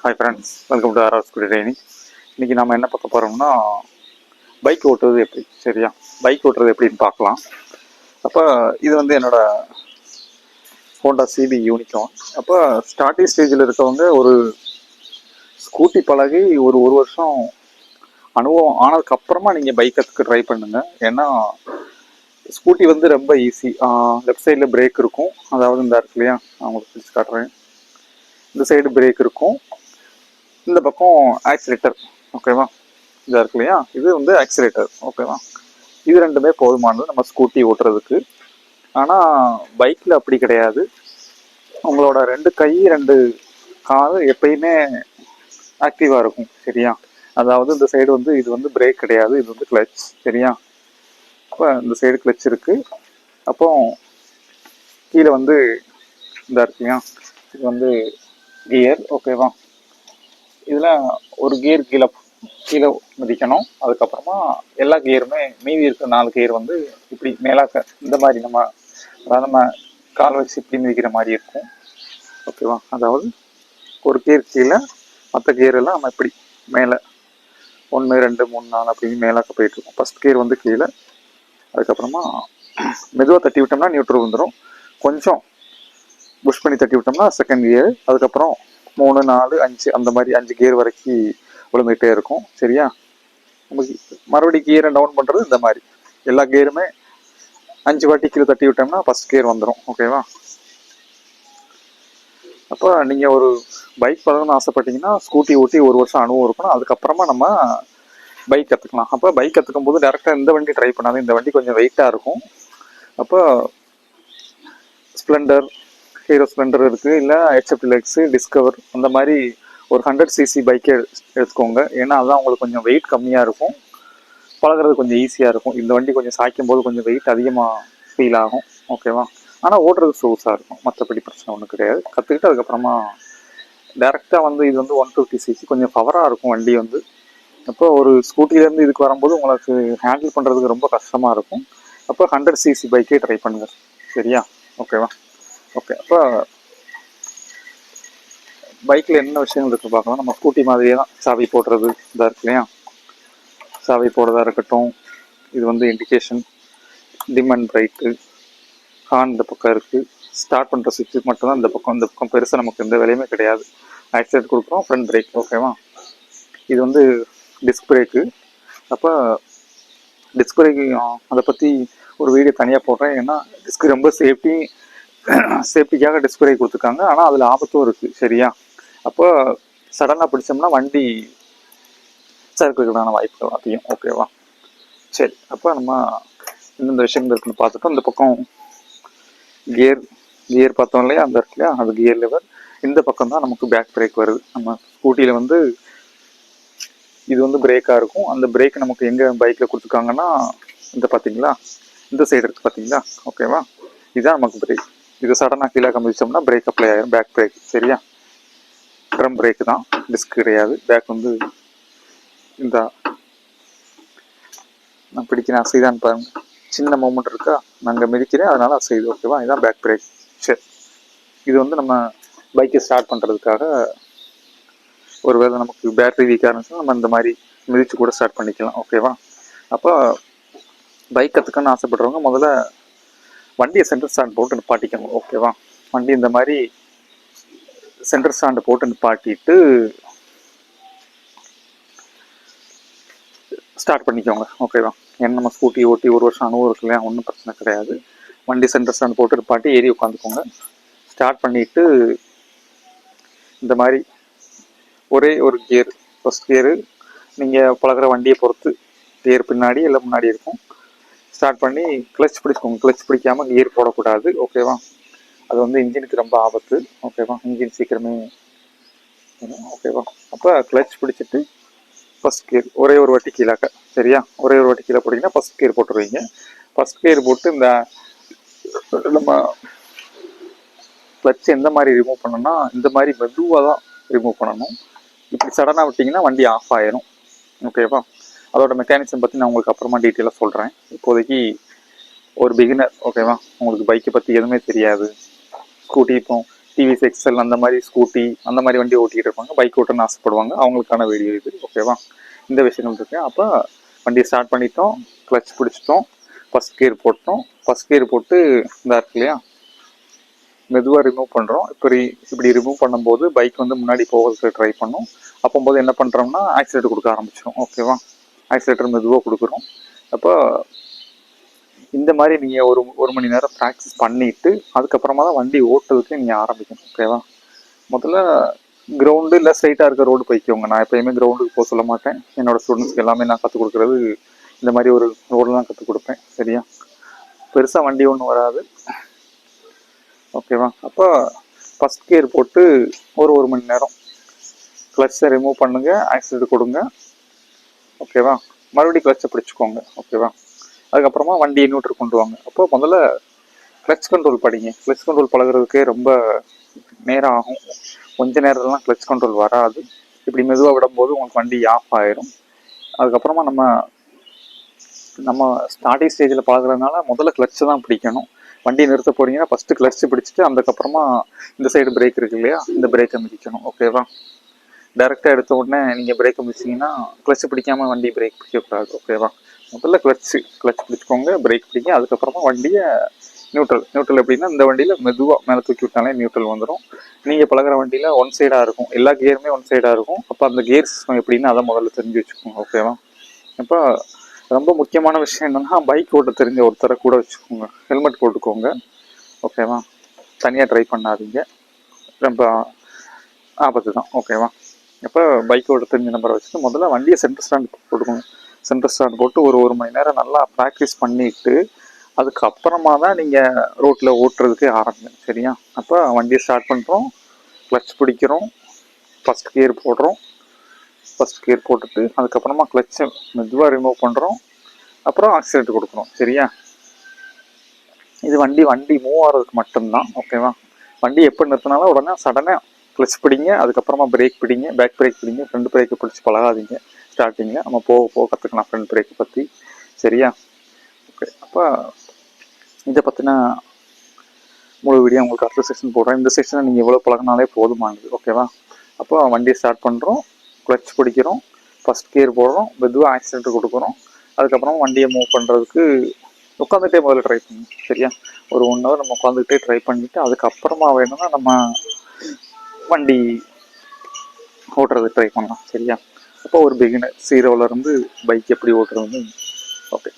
Hi friends welcome to RR scooty training இன்றைக்கி நம்ம என்ன பார்க்க போகிறோம்னா பைக் ஓட்டுறது எப்படி சரியா? பைக் ஓட்டுறது எப்படின்னு பார்க்கலாம். அப்போ இது வந்து என்னோடய ஹோண்டா சிபி யூனிகான் அப்போ ஸ்டார்டிங் ஸ்டேஜில் இருக்கவங்க ஒரு ஸ்கூட்டி பழகி ஒரு ஒரு வருஷம் அனுபவம் ஆனதுக்கப்புறமா நீங்கள் பைக்கத்துக்கு ட்ரை பண்ணுங்கள் ஏன்னா ஸ்கூட்டி வந்து ரொம்ப ஈஸி லெஃப்ட் சைடில் பிரேக் இருக்கும். அதாவது இந்த இருக்கு இல்லையா நான் உங்களுக்கு பிடிச்சி காட்டுறேன். இந்த சைடு பிரேக் இருக்கும். இந்த பக்கம் ஆக்சிலேட்டர் ஓகேவா இதாக இருக்கு இல்லையா? இது வந்து ஆக்சிலேட்டர் ஓகேவா இது ரெண்டுமே போதுமானது நம்ம ஸ்கூட்டி ஓட்டுறதுக்கு. ஆனால் பைக்கில் அப்படி கிடையாது. உங்களோட ரெண்டு கை ரெண்டு கால் எப்பயுமே ஆக்டிவாக இருக்கும் சரியா? அதாவது இந்த சைடு வந்து இது வந்து பிரேக் கிடையாது இது வந்து கிளச் சரியா? இப்போ இந்த சைடு கிளச் இருக்குது அப்போ கீழே வந்து இதாக இருக்கு இது வந்து கியர் ஓகேவா இதில் ஒரு கியர் கீழே கீழே மிதிக்கணும். அதுக்கப்புறமா எல்லா கியருமே மீதி இருக்கிற நாலு கியர் வந்து இப்படி மேலாக்க இந்த மாதிரி நம்ம அதாவது நம்ம கால் வச்சு இப்படி மிதிக்கிற மாதிரி இருக்கும். ஓகேவா அதாவது ஒரு கியர் கீழே மற்ற கியர் எல்லாம் நம்ம இப்படி மேலே ஒன்று ரெண்டு மூணு நாலு அப்படின்னு மேலாக்க போயிட்டுருக்கோம் ஃபஸ்ட் கியர் வந்து கீழே. அதுக்கப்புறமா மெதுவாக தட்டி விட்டோம்னா நியூட்ரல் வந்துடும் கொஞ்சம் புஷ் பண்ணி தட்டி விட்டோம்னா செகண்ட் கியர் அதுக்கப்புறம் மூணு நாலு அஞ்சு அந்த மாதிரி அஞ்சு கியர் வரைக்கும் விழுந்துகிட்டே இருக்கும். சரியா? நமக்கு மறுபடியும் கியரை டவுன் பண்ணுறது இந்த மாதிரி. எல்லா கியருமே அஞ்சு வாட்டி கீழே தட்டி விட்டோம்னா ஃபஸ்ட் கியர் வந்துடும் ஓகேவா அப்போ நீங்கள் ஒரு பைக் பழகணும்னு ஆசைப்பட்டீங்கன்னா ஸ்கூட்டி ஓட்டி ஒரு வருஷம் அனுபவம் இருக்கணும். அதுக்கப்புறமா நம்ம பைக் கற்றுக்கலாம் அப்போ பைக் கற்றுக்கும் போது டேரெக்டாக இந்த வண்டி ட்ரை பண்ணாது இந்த வண்டி கொஞ்சம் வெயிட்டாக இருக்கும். அப்போ ஸ்ப்ளெண்டர் ஹீரோ ஸ்ப்ளெண்டர் இருக்குது இல்லை ஹெச்எஃப் லெக்ஸு டிஸ்கவர் அந்த மாதிரி ஒரு ஹண்ட்ரட் சிசி பைக்கே எடுத்துக்கோங்க. ஏன்னா அதான் உங்களுக்கு கொஞ்சம் வெயிட் கம்மியாக இருக்கும். பழகுறது கொஞ்சம் ஈஸியாக இருக்கும். இந்த வண்டி கொஞ்சம் சாய்க்கும் போது கொஞ்சம் வெயிட் அதிகமாக ஃபீல் ஆகும். ஓகேவா ஆனால் ஓட்டுறது சொகுசாக இருக்கும். மற்றபடி பிரச்சனை ஒன்றும் கிடையாது. கற்றுக்கிட்டு அதுக்கப்புறமா டேரெக்டாக வந்து இது வந்து ஒன் ஃபிஃப்டி சிசி கொஞ்சம் பவராக இருக்கும் வண்டி வந்து. அப்போ ஒரு ஸ்கூட்டிலேருந்து இதுக்கு வரும்போது உங்களுக்கு ஹேண்டில் பண்ணுறதுக்கு ரொம்ப கஷ்டமாக இருக்கும். அப்போ ஹண்ட்ரட் சிசி பைக்கே ட்ரை பண்ணுங்கள் சரியா? ஓகேவா ஓகே அப்போ பைக்கில் என்ன விஷயங்கள் இருக்குது பார்க்கலாம். நம்ம ஸ்கூட்டி மாதிரியே தான் சாவி போடுறது இதாக இருக்கு இல்லையா? சாவி போடுறதா இருக்கட்டும் இது வந்து indication dim and bright horn இந்த பக்கம் இருக்குது ஸ்டார்ட் பண்ணுற சுவிட்ச் மட்டும்தான் இந்த பக்கம் இந்த பக்கம் பெருசாக நமக்கு எந்த வேலையுமே கிடையாது. ஆக்சிடென்ட் கொடுக்குறோம் ஃப்ரண்ட் பிரேக் ஓகேவா இது வந்து டிஸ்க் பிரேக்கு அப்போ டிஸ்க் பிரேக் அதை பற்றி ஒரு வீடியோ தனியாக போடுறேன். ஏன்னா டிஸ்க் ரொம்ப சேஃப்டி சேஃப்டிக்காக டிஸ்க் பிரேக் கொடுத்துருக்காங்க. ஆனால் அதில் ஆபத்தும் இருக்குது சரியா? அப்போ சடனாக பிடிச்சோம்னா வண்டி சறுக்குறதுக்கான வாய்ப்புகள் அதிகம். ஓகேவா சரி. அப்போ நம்ம இந்தந்த விஷயங்கள் இருக்குன்னு பார்த்துட்டோம். இந்த பக்கம் கியர் கியர் பார்த்தோம் இல்லையா? அந்த இடத்துல அது கியர் லெவர் இந்த பக்கம் தான் நமக்கு பேக் பிரேக் வருது. நம்ம ஸ்கூட்டியில் வந்து இது வந்து பிரேக்காக இருக்கும். அந்த பிரேக் நமக்கு எங்கே பைக்கில் கொடுத்துருக்காங்கன்னா இந்த பார்த்தீங்களா? இந்த சைடு இருக்குது பார்த்தீங்களா? ஓகேவா இதுதான் நமக்கு பிரேக் இது சடனாக கீழே கம்பிச்சோம்னா பிரேக் அப்ளை ஆகிடும் பேக் பிரேக் சரியா? ட்ரம் பிரேக் தான். டிஸ்க் கிடையாது. பேக் வந்து இந்த. நான் பிடிக்கிறேன். அசைதான் பாருங்க. சின்ன மூமெண்ட் இருக்கா? நான் அங்கே மிதிக்கிறேன். அதனால் அசைது ஓகேவா இதுதான் பேக் பிரேக் சரி. இது வந்து நம்ம பைக்கை ஸ்டார்ட் பண்ணுறதுக்காக ஒருவேளை நமக்கு பேட்டரி வீக்காக இருந்துச்சுன்னா நம்ம இந்த மாதிரி மிதித்து கூட ஸ்டார்ட் பண்ணிக்கலாம். ஓகேவா அப்போ பைக் கற்றுக்கணும்னு ஆசைப்படுறவங்க முதல்ல வண்டியை சென்டர் ஸ்டாண்ட் போட்டு நிப்பாட்டிக்கணும் ஓகேவா வண்டி இந்த மாதிரி சென்டர் ஸ்டாண்டு போட்டு நிப்பாட்டிட்டு ஸ்டார்ட் பண்ணிக்கோங்க ஓகேவா ஏன்னா நம்ம ஸ்கூட்டி ஓட்டி ஒரு வருஷம் அனுபவம் இருக்கு இல்லையா? ஒன்றும் பிரச்சனை கிடையாது. வண்டி சென்டர் ஸ்டாண்ட் போட்டு நிப்பாட்டி ஏறி உட்காந்துக்கோங்க. ஸ்டார்ட் பண்ணிவிட்டு இந்த மாதிரி ஒரே ஒரு கியர் ஃபஸ்ட் கியரு நீங்கள் பழகுற வண்டியை பொறுத்து கியர் பின்னாடி இல்லை முன்னாடி இருக்கும். ஸ்டார்ட் பண்ணி கிளச் பிடிச்சிக்கோங்க. கிளச் பிடிக்காமல் கியர் போடக்கூடாது. ஓகேவா அது வந்து இன்ஜினுக்கு ரொம்ப ஆபத்து. ஓகேவா இன்ஜின் சீக்கிரமே ஓகேவா அப்போ கிளச் பிடிச்சிட்டு ஃபஸ்ட் கியர் ஒரே ஒரு வாட்டி கீழாக்க சரியா? ஒரே ஒரு வாட்டி கீழே போட்டிங்கன்னா ஃபஸ்ட் கியர் போட்டுருவீங்க. ஃபஸ்ட் கியர் போட்டு இந்த நம்ம கிளச் எந்த மாதிரி ரிமூவ் பண்ணணும்னா இந்த மாதிரி மெதுவாக தான் ரிமூவ் பண்ணணும். இப்படி சடனாக விட்டிங்கன்னா வண்டி ஆஃப் ஆயிரும். ஓகேவா அதோட மெக்கானிசம் பற்றி நான் உங்களுக்கு அப்புறமா டீட்டெயிலாக சொல்கிறேன் இப்போதைக்கு ஒரு பிகினர் ஓகேவா உங்களுக்கு பைக்கை பற்றி எதுவுமே தெரியாது. ஸ்கூட்டி இப்போ டிவிஎஸ் எக்ஸல் அந்த மாதிரி ஸ்கூட்டி அந்த மாதிரி வண்டி ஓட்டிகிட்டு இருப்பாங்க. பைக் ஓட்டணும்னு ஆசைப்படுவாங்க. அவங்களுக்கான வீடியோ இது ஓகேவா இந்த விஷயங்கள் இருக்குது அப்போ வண்டியை ஸ்டார்ட் பண்ணிட்டோம். கிளச் பிடிச்சிட்டோம். ஃபஸ்ட் கியர் போட்டோம். ஃபஸ்ட் கியர் போட்டு இதாக இருக்கு இல்லையா? மெதுவாக ரிமூவ் பண்ணுறோம் இப்படி இப்படி ரிமூவ் பண்ணும்போது பைக் வந்து முன்னாடி போகிறதுக்கு ட்ரை பண்ணும். அப்போம்போது என்ன பண்ணுறோம்னா ஆக்சிடென்ட் கொடுக்க ஆரம்பிச்சிடும் ஓகேவா ஆக்சிலேட்டர் மெதுவாக கொடுக்குறோம். அப்போ இந்த மாதிரி நீங்கள் ஒரு ஒரு மணி நேரம் ப்ராக்டிஸ் பண்ணிவிட்டு அதுக்கப்புறமா தான் வண்டி ஓட்டுறதுக்கு நீங்கள் ஆரம்பிக்கணும் ஓகேவா முதல்ல கிரவுண்டு இல்லை ஸ்ட்ரைட்டாக இருக்க ரோடு போய்க்கோங்க. நான் எப்போயுமே கிரவுண்டுக்கு போக சொல்ல மாட்டேன். என்னோடய ஸ்டூடெண்ட்ஸ்க்கு எல்லாமே நான் கற்றுக் கொடுக்குறது இந்த மாதிரி ஒரு ரோடு தான் கற்றுக் கொடுப்பேன் சரியா? பெருசாக வண்டி ஒன்றும் வராது. ஓகேவா அப்போ ஃபஸ்ட் கியர் போட்டு ஒரு ஒரு மணி நேரம் கிளச்சை ரிமூவ் பண்ணுங்கள் ஆக்சிலேட்டர் கொடுங்க. ஓகேவா மறுபடியும் கிளச்சை பிடிச்சிக்கோங்க. ஓகேவா அதுக்கப்புறமா வண்டியை நியூட்ரு கொண்டு வாங்க. அப்போ முதல்ல கிளச் கண்ட்ரோல் படிங்க. கிளச் கண்ட்ரோல் பழகுறதுக்கே ரொம்ப நேரம் ஆகும். கொஞ்ச நேரத்துலலாம் கிளச் கண்ட்ரோல் வராது. இப்படி மெதுவாக விடும்போது உங்களுக்கு வண்டி ஆஃப் ஆயிரும். அதுக்கப்புறமா நம்ம நம்ம ஸ்டார்டிங் ஸ்டேஜில் பழகிறதுனால முதல்ல கிளச்சு தான் பிடிக்கணும். வண்டியை நிறுத்த போறீங்கன்னா ஃபஸ்ட்டு கிளச்சு பிடிச்சிட்டு அதுக்கப்புறமா இந்த சைடு பிரேக் இருக்கு இல்லையா? இந்த பிரேக்கை மிதிக்கணும். ஓகேவா டேரெக்டாக எடுத்த உடனே நீங்கள் பிரேக்கை மிதிச்சிங்கன்னா கிளச் பிடிக்காமல் வண்டி பிரேக் பிடிக்கக்கூடாது ஓகேவா முதல்ல கிளச்சு கிளச் பிடிச்சிக்கோங்க பிரேக் பிடிங்க. அதுக்கப்புறமா வண்டியை நியூட்ரல் நியூட்ரல் எப்படின்னா இந்த வண்டியில் மெதுவாக மேலே தூக்கி விட்டாலே நியூட்ரல் வந்துடும் நீங்கள் பழகுற வண்டியில் ஒன் சைடாக இருக்கும். எல்லா கியருமே ஒன் சைடாக இருக்கும். அப்போ அந்த கியர் சிஸ்டம் எப்படின்னு அதை முதல்ல தெரிஞ்சு வச்சுக்கோங்க ஓகேவா இப்போ ரொம்ப முக்கியமான விஷயம் என்னென்னா பைக் ஓட்ட தெரிஞ்ச ஒருத்தரை கூட வச்சுக்கோங்க. ஹெல்மெட் போட்டுக்கோங்க ஓகேவா தனியாக ட்ரை பண்ணாதீங்க. ரொம்ப ஆபத்து தான் ஓகேவா அப்போ பைக் தெரிஞ்ச நம்பரை வச்சுட்டு முதல்ல வண்டியை சென்டர் ஸ்டாண்ட் போட்டுக்கணும் சென்டர் ஸ்டாண்ட் போட்டு ஒரு ஒரு மணி நேரம் நல்லா ப்ராக்டிஸ் பண்ணிட்டு அதுக்கப்புறமா தான் நீங்கள் ரோட்டில் ஓட்டுறதுக்கு ஆரம்பிங்க. சரியா? அப்போ வண்டியை ஸ்டார்ட் பண்ணுறோம் கிளச் பிடிக்கிறோம். ஃபஸ்ட் கியர் போடுறோம். ஃபஸ்ட் கியர் போட்டுட்டு அதுக்கப்புறமா கிளச்சை மெதுவாக ரிமூவ் பண்ணுறோம் அப்புறம் ஆக்சிலேட்டர் கொடுக்குறோம் சரியா? இது வண்டி வண்டி மூவ் ஆகிறதுக்கு மட்டும்தான். ஓகேவா வண்டி எப்போ நிறுத்தினாலும் உடனே சடனாக கிளச் பிடிங்க அதுக்கப்புறமா பிரேக் பிடிங்க பேக் பிரேக் பிடிங்க ஃப்ரண்ட் பிரேக்கை பிடிச்சி பழகாதீங்க. ஸ்டார்டிங்கில் நம்ம போக போக கற்றுக்கலாம் ஃப்ரண்ட் பிரேக்கை பற்றி சரியா? ஓகே அப்போ இதை பற்றின முழு வீடியோ உங்களுக்கு அடுத்த செக்ஷன் போடுறேன். இந்த செக்ஷனை நீங்கள் எவ்வளோ பழகினாலே போதுமானது ஓகேவா அப்போ வண்டியை ஸ்டார்ட் பண்ணுறோம் கிளச் பிடிக்கிறோம் ஃபஸ்ட் கியர் போடுறோம் மெதுவாக ஆக்சிடென்ட் கொடுக்குறோம். அதுக்கப்புறம் வண்டியை மூவ் பண்ணுறதுக்கு உட்காந்துட்டே முதல்ல ட்ரை பண்ணும் சரியா? ஒரு ஒன் ஹவர் நம்ம உட்காந்துக்கிட்டே ட்ரை பண்ணிவிட்டு அதுக்கப்புறமா வேணும்னா நம்ம வண்டி ஓட்டுறது ட்ரை பண்ணலாம் சரியா? அப்போ ஒரு பிகினர் இருந்து பைக் எப்படி ஓட்டுறதுன்னு ஓகே